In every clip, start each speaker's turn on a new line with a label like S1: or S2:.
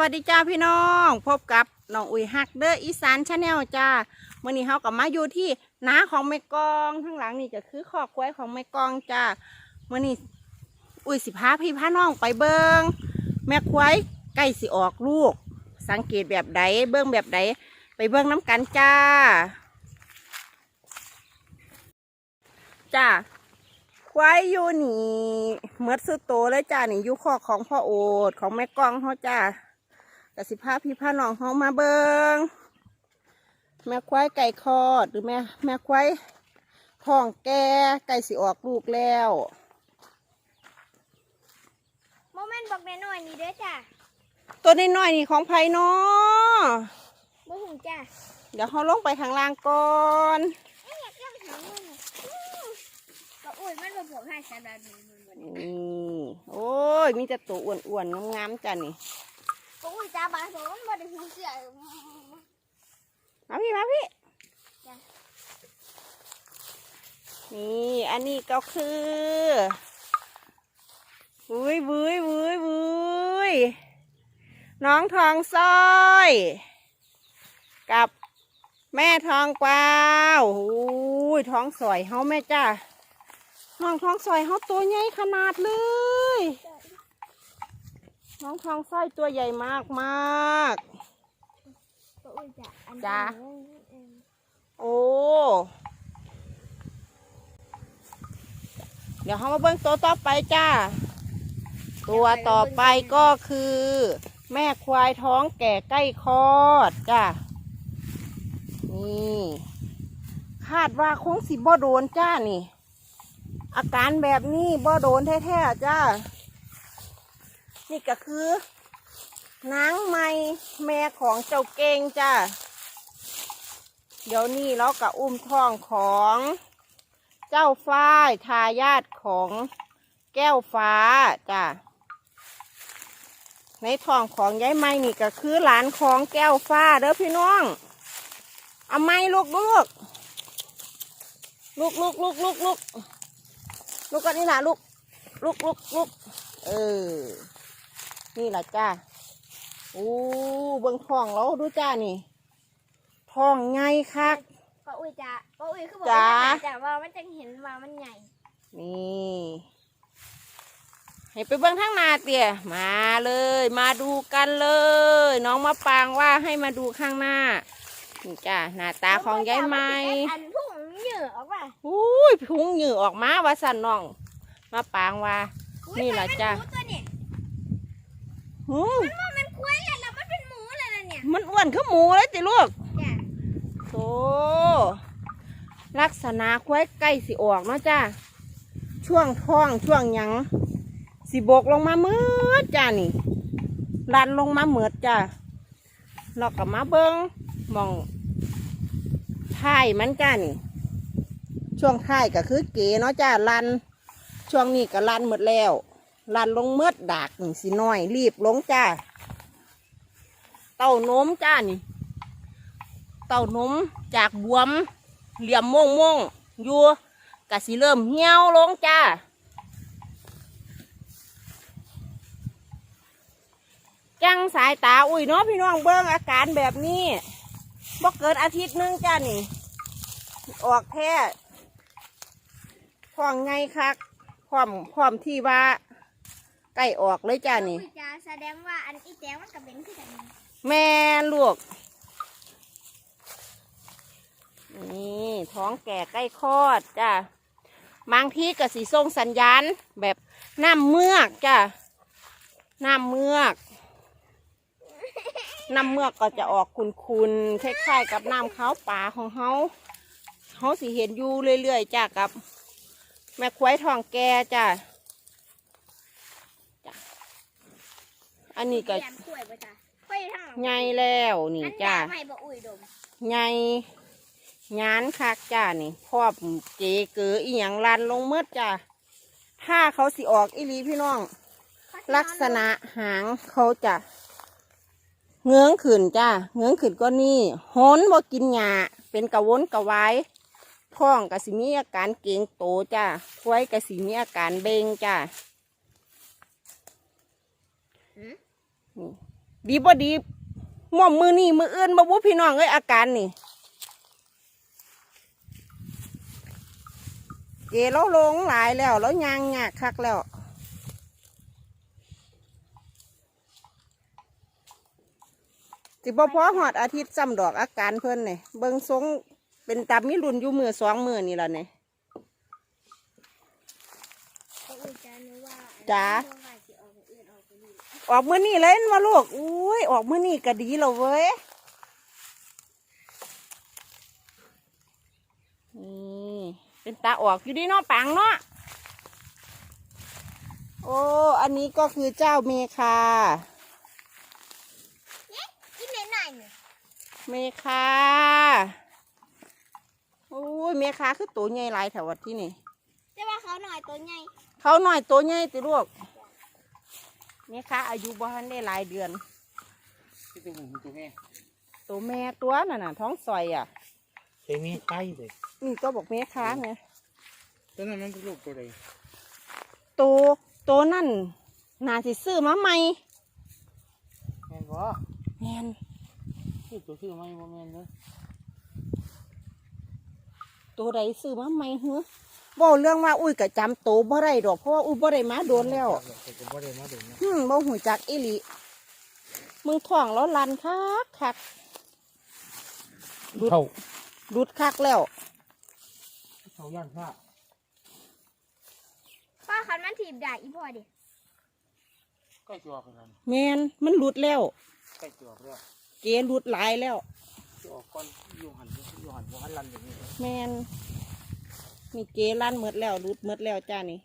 S1: วัสดีจ้าพี่น้อง พบกับน้องอุ๋ยฮักเดออีสานชาแนลจ้าเมื่อนี้เฮากับมาอยู่ที่นาของแม่กองข้างหลังนี่ก็คือคอกควายของแม่กองจ้าเมื่อนี้อุ๋ยสิพาพี่พาน้องไปเบิงแม่ควายใกล้สิออกลูก สังเกตแบบใดเบิ้งแบบใดไปเบิ้งน้ำกันจ้า จ้าควายอยู่นี่เมื่อสุดโตเลยจ้านี่อยู่คอกของพ่อโอดของแม่กองเขาจ้า กสิพาพี่พาน้องเขามาเบิงแม่ควายไก่คลอดหรือแม่แม่ควายท้องแก่ไก่สิออกลูกแล้ว
S2: โมเมนต์บอกแน่หน่อยนี่เด้อจ้ะ
S1: ตัวน้อยๆนี่ของไผ่เนาะ
S2: บ่หูจ้ะ
S1: เดี๋ยวเขาลงไปข้างล่างก่อน
S2: เอ๊ะอยากเล่นหางมันน่ะอื้อก็อุ้ยมันบ่ผมให้ฉันแบบนี้มันบ่ได้
S1: นี่โอ้ยมีแต่ตัวอ้วนๆงามๆจ้านี่
S2: ก็อุ้ยจ้าบาโซมันบ่ได้หูเสีย
S1: มาพี่มาพี่ นี่อันนี้ก็คือวุ้ยวุ้ยวุ้ยวุ้ยน้องทองสร้อย กับแม่ทองกวาวอุ้ยท้องสอยเฮาแม่จ้าน้องทองสอยเฮาตัวใหญ่ขนาดเลย น้องทองสร้อยตัวใหญ่มากมาก
S2: ก็อุ้ยจ้ะอัน
S1: จ้ะ
S2: นี้เอง
S1: ๆโอ้ เดี๋ยวเขามาเบิ้งตัวต่อไปจ้า ตัวต่อไปก็คือ แม่ควายท้องแก่ใกล้คลอดจ้านี่คาดว่าคงสิบ่โดนจ้านี่ อาการแบบนี้บ่โดนแท้ๆจ้า นี่ก็คือนางไม้แม่ของเจ้าเก่งจ้าเดี๋ยวนี้เราก็อุ้มท้องของเจ้าฝ้ายทายาทของแก้วฟ้าจ้ะในท้องของยายไม้นี่ก็คือหลานของแก้วฟ้าเด้อพี่น้อง เอาไม้ลูกลูกลูกลูกลูกลูกลูกลูกกันนี่นะลูก ลูกลูกลูกเออ นี่แหละจ้าโอ้เบิ้งท้องเราดูจ้านี่ท้องไงคัก
S2: ก็อุ้ยจ้ะก็อุ้ยคือบอก
S1: จ้ะ
S2: ว่าจ้ะว่ามันจะเห็นว่ามันใหญ่
S1: นี่ให้ไปเบื้องข้างหน้าเตี่ยมาเลย มาดูกันเลย น้องมะปางว่าให้มาดูข้างหน้านี่จ้ะหน้าตาของยายไม้
S2: อันพุ่งเหยื่อออกมา
S1: อุ้ยพุงเหงื่อออกมาว่าสันน้องมะปางว่า
S2: อุ๊ย
S1: นี่แหละจ้ะ
S2: มันเป็น หมูตัวเนี่ย
S1: หืม
S2: มันว่ามันควายเลยแล้วมันเป็นหมูเลยนะเนี่ย
S1: มันอ้วนขึ้นหมูเลยติลูก
S2: จ้ะ
S1: โตลักษณะควายใกล้สิออกเนาะจ้าช่วงท้องช่วงหยังสิบกลงมาเมือดจ้านี่ลันลงมาเมือดจ้าเรากับมาเบิงหมองท้ายมันจ้านี่ ช่วงท้ายก็คือเก๋เนาะจ้าลัน ช่วงนี้ก็ลันหมดแล้ว ลันลงเมืดดากนี่สิน้อย รีบลงจ้า เต้านมจ้านี่ เต้านมจากบวม เหลี่ยมม่วงม่งอยู่กะสิเริ่มเหี่ยวลงจ้าจังสายตาอุ้ยเนาะพี่น้องเบิ้งอาการแบบนี้บ่เกินอาทิตย์นึงจ้านี่ ออกแท้ท้องไงคักพร้อมพร้อมที่ว่า ใกล้ออกเลยจ้านี่
S2: อุ้ยจ้ะแสดงว่าอันอีแจ้งมันกับเป็นคือกัน
S1: แม่ลูกนี่ท้องแก่ใกล้คลอดจ้ะบางที่ก็สีส่งสัญญาณแบบน้ำเมือกจ้ะน้ำเมือกน้ำเมือกก็จะออกคุนๆคล้ายๆกับน้ำข้าวปลาของเฮาเฮาสิเห็นอยู่เรื่อยๆจ้ะกับ แม่ควายทองแก่จ้ะจ้ะ อั นนี้ก็
S2: แยมกล้วยป่ะจ้ะกล้วยทั้งหลัง
S1: ใหญ่แล้วนี่
S2: อัน
S1: จ้า
S2: ยาไม่บ่อุ้ยดม
S1: ใหญ่งานคักจ้านี่พอบเจเกืออีหยังลันลงเมื่อจ้าถ้าเขาสิออกอีหลีพี่น้อง ลักษณะหางเขาจะเงื้องขึ้นจ้าเงื้องขึ้นก็นี่หนบ่กินหญ้าเป็นกระวนกระวายท้องก็สิมีอาการเกร็งโตจ้าควายก็สิมีอาการเบ่งจ้า
S2: หืม
S1: นี่ดีบ่ดีม่อมมือนี่มืออื่นบ่บุพี่น้องเอ้ยอาการนี่เกเราลงหลายแล้วแล้วยางยากคักแล้วสิบ่พอหอดอาทิตย์ซ้ำดอกอาการเพิ่นนี่เบิ่งทรงเป็นตามมีรุ่นอยู่มือสองมือนี่ล่ะนี่
S2: ก็อุ้ยจะนึกว่า
S1: ออกมือนี่เลยมาลูกอุ้ยออกมือนี่ก็ดีแล้วเว้ยนี่เป็นตาออกอยู่ดีเนาะปังเนาะโอ้อันนี้ก็คือเจ้าเมคา
S2: กินไหนหน่อยหนึ่ง
S1: เมคาโอ้ยเมคาคือตัวใหญ่หลายแถววัดที่นี่
S2: แต่ว่าเขาหน่อยตัวใหญ่
S1: เขาหน่อยตัวใหญ่ติลูก เมคาอายุบ้านได้หลายเดือน
S3: ที่ตัวหมูตัวแม่
S1: ตัวแม่ตัวน่ะน่ะท้องซอยอะ
S3: เต็มไปเลย
S1: นี่ก็บอกเมคาไง
S3: ตัวนั้นมันเป็นลูกตัวใด
S1: ตัวตัวนั่นน่าสิซื้อมาใหม่
S3: แม่นบ่
S1: แมน
S3: ชื่อตัวชื่อไม่บ่แม่นเด้อ
S1: ตัวใดซื้อมาใหม่เฮ้อ บอกเรื่องว่าอุ้ยก็จำโตวบ่ได้ดอกเพราะว่าอุ้ยบ่ได้มาโดนแล้ว
S3: แต่ก็บ่ได้มาดูนะ
S1: ฮึมบ่หูจักอีหลีมึงท้องแล้วลันคักคัก
S3: เข้า
S1: ดุดคักแล้ว
S3: เข้าย่านผ้า
S2: ป้าคันมันถีบด่าอีพ่อดิ
S3: ใกล้จะออกแล้ว
S1: แมนมันหลุดแล้ว
S3: ใกล้จะออกแล้ว
S1: เกหลุดหลายแล้ว
S3: จะออกก่อนอยู่หันอยู่หันบ่หันลันอย่างนี้
S1: แมน นี่เกลั่นหมดแล้วหลุดหมดแล้วจ้านี่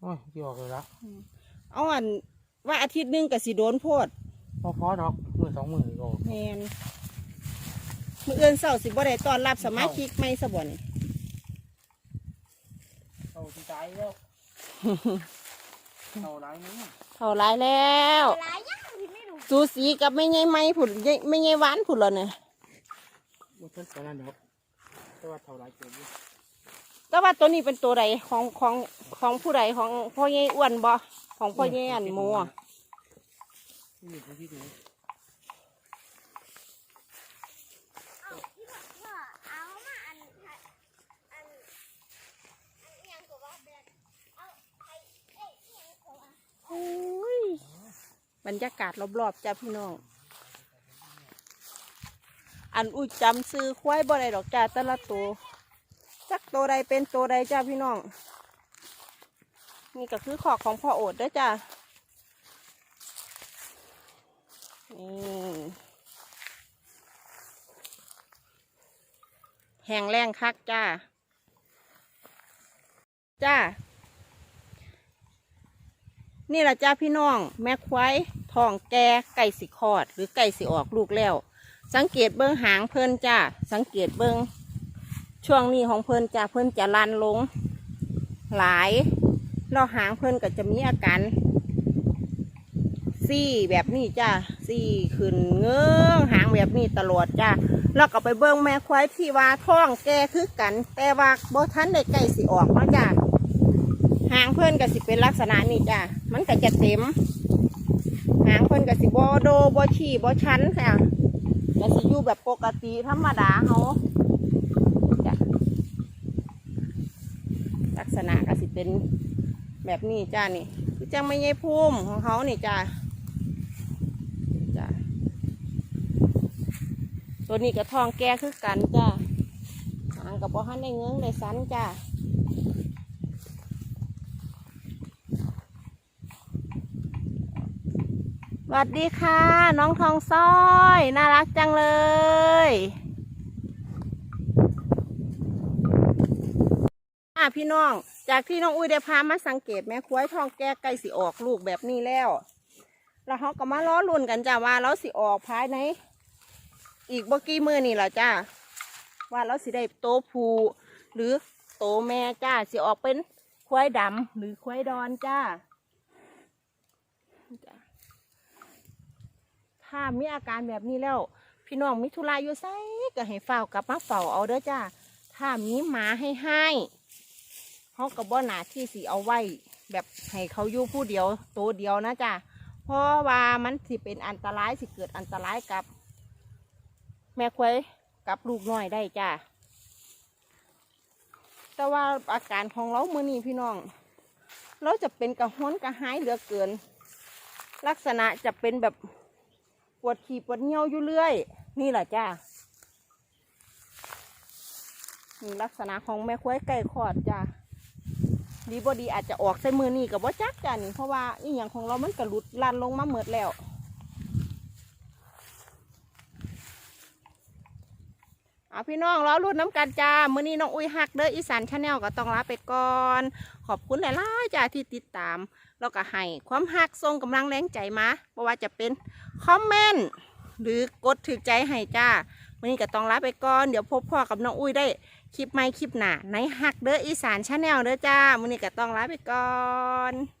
S3: โอ้ยจะออกเลยละ
S1: เอาอันว่าอาทิตย์หนึงก็สิโดนโพด
S3: พอพอดอกมือสองมือก็ออก
S1: แมนมือเอื่นเศร้าสิบ่ได้ต้อนรับสมาชิกไม่สบ่นี่
S3: เอาที่ตายแล้วเอาหลายนึง
S1: เท่าไรแล้ว
S2: หลายอย่างที่ไม่รู้
S1: สูสีกับไม่ไงไม่ผุดไม่ไงหวานผุดแล้วเนี่ย
S3: บ่ทันปานนั้นดอกแต่ว่าเท่าหลายเกินอยู่
S1: แต่ว่าตัวนี้เป็นตัวใดของของของผู้ใดของพ่อใหญ่อ้วนบ่ของพ่อใหญ่อันโมอะ
S3: นี่ผู้ที่ดู
S2: เอาที่บอกว่าเอามาอันอันอันอันอิหยังกว่าเดือนเอาไปเอ้ยอิหยังกว่า
S1: โอ้ยบรรยากาศรอบๆจ้าพี่น้องอันอุ้ยจำซื้อควายบ่ได้ดอกจ้าแต่ละตัว ตัวใดเป็นตัวใดจ้าพี่น้อง นี่ก็คือขอกของพ่อโอดด้อจ้านี่แห้งแรงคักจ้า จ้า นี่แหละจ้าพี่น้อง แม่ควายทองแก่ไก่สิคอด หรือไก่สิออกลูกแล้ว สังเกตเบิ้องหางเพิ่นจ้า สังเกตเบิ้อง ช่วงนี้ของเพิ่นจ้าเพิ่นจะลันลง หลายแล้วหางเพิ่นก็จะมีอาการซี่แบบนี้จ้าซี่ขึ้นเงื้องหางแบบนี้ตลอดจ้าแล้วก็ไปเบิ้งแม่ควายที่ว่าท้องแก่คือกัน แต่ว่าบ่ทันได้ไก่สิออกเนาะจ้าหางเพื่อนก็สิเป็นลักษณะนี้จ้ะมันก็จะเต็ม หางเพื่อนก็สิบโดบฉี่บชั้นค่ะก็สิอยู่แบบปกติธรรมดาเขาจ้ะลักษณะก็สิ เป็นแบบนี้จ้านี่คือจังไม่ใช่พุ่มของเขานี่จ้าจ้ะตัวนี้ก็ทองแก่คือกันจ้าหางกับบ่ฮันได้เงื้องได้สันจ้าสวัสดีค่ะ น้องทองซ้อย น่ารักจังเลย อะพี่น้อง จากที่น้องอุ้ยได้พามาสังเกตแม่ควายทองแก้ใกล้สิออกลูกแบบนี้แล้ว แล้วเขาก็มาล้อลุ่นกันจ้าว่าเราสิออกภายในอีกบ่กี่มือนี่แหละจ้าว่าเราสิได้โตผูหรือโตแม่จ้าสิออกเป็นควายดำหรือควายดอนจ้าถ้ามีอาการแบบนี้แล้ว พี่น้องมิถุลาอยู่ไสก็ให้เฝ้ากลับมาเฝ้าเอาเด้อจ้าถ้ามีหมาให้ให้ เขากับบ่หนาที่สีเอาไว้ แบบให้เขาอยู่ผู้เดียวตัวเดียวนะจ้าเพราะว่ามันสิเป็นอันตรายสิเกิดอันตรายกับ แม่ควายกับลูกน้อยได้จ้าแต่ว่าอาการของเราเมื่อนี้พี่น้อง เราจะเป็นกระห้อนกระหายเหลือเกิน ลักษณะจะเป็นแบบปวดขี่ปวดเหี่ยวอยู่เรื่อย นี่แหละจ้าลักษณะของแม่ควายไก่ขอดจ้า ดีบดีอาจจะออกใส่มือนี่กับว่าจักจ้านี่เพราะว่าอีหยังของเรามันกระหลุดลันลงมาเมิดแล้ว เอาพี่น้องรอรุ่นน้ำกันจ้ามือนี้น้องอุ้ยฮักเด้ออีสานชาแนลก็ต้องลาไปก่อน ขอบคุณหลายๆจ้าที่ติดตาม แล้วก็ให้ความฮักทรงกำลังแรงใจมาเพราะว่าจะเป็นคอมเมนต์หรือกดถือใจให้จ้ามือนี้ก็ต้องลาไปก่อน เดี๋ยวพบพ่อกับน้องอุ้ยได้ คลิปใหม่คลิปหน้าในหักเด้ออีสานชาแนลเด้อจ้ามือนี้ก็ต้องลาไปก่อน